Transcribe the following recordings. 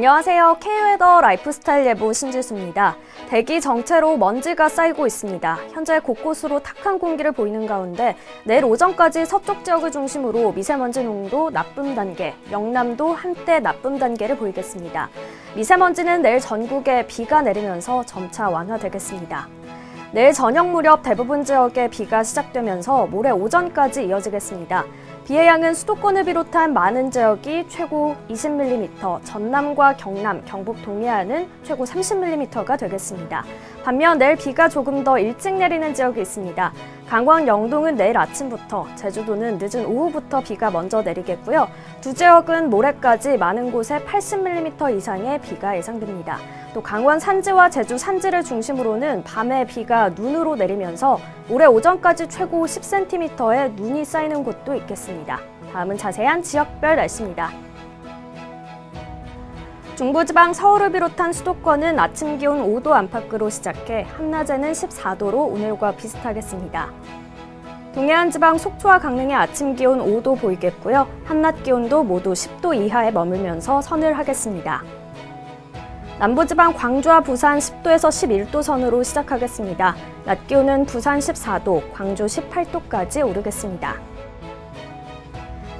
안녕하세요. K웨더 라이프스타일 예보 신지수입니다. 대기 정체로 먼지가 쌓이고 있습니다. 현재 곳곳으로 탁한 공기를 보이는 가운데 내일 오전까지 서쪽 지역을 중심으로 미세먼지 농도 나쁨 단계, 영남도 한때 나쁨 단계를 보이겠습니다. 미세먼지는 내일 전국에 비가 내리면서 점차 완화되겠습니다. 내일 저녁 무렵 대부분 지역에 비가 시작되면서 모레 오전까지 이어지겠습니다. 비의 양은 수도권을 비롯한 많은 지역이 최고 20mm, 전남과 경남, 경북 동해안은 최고 30mm가 되겠습니다. 반면 내일 비가 조금 더 일찍 내리는 지역이 있습니다. 강원 영동은 내일 아침부터, 제주도는 늦은 오후부터 비가 먼저 내리겠고요. 두 지역은 모레까지 많은 곳에 80mm 이상의 비가 예상됩니다. 또 강원 산지와 제주 산지를 중심으로는 밤에 비가 눈으로 내리면서 올해 오전까지 최고 10cm의 눈이 쌓이는 곳도 있겠습니다. 다음은 자세한 지역별 날씨입니다. 중부지방 서울을 비롯한 수도권은 아침 기온 5도 안팎으로 시작해 한낮에는 14도로 오늘과 비슷하겠습니다. 동해안 지방 속초와 강릉의 아침 기온 5도 보이겠고요. 한낮 기온도 모두 10도 이하에 머물면서 서늘하겠습니다. 남부지방 광주와 부산 10도에서 11도 선으로 시작하겠습니다. 낮 기온은 부산 14도, 광주 18도까지 오르겠습니다.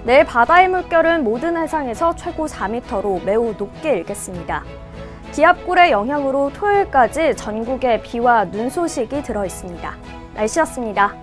내일 바다의 물결은 모든 해상에서 최고 4m로 매우 높게 일겠습니다. 기압골의 영향으로 토요일까지 전국에 비와 눈 소식이 들어 있습니다. 날씨였습니다.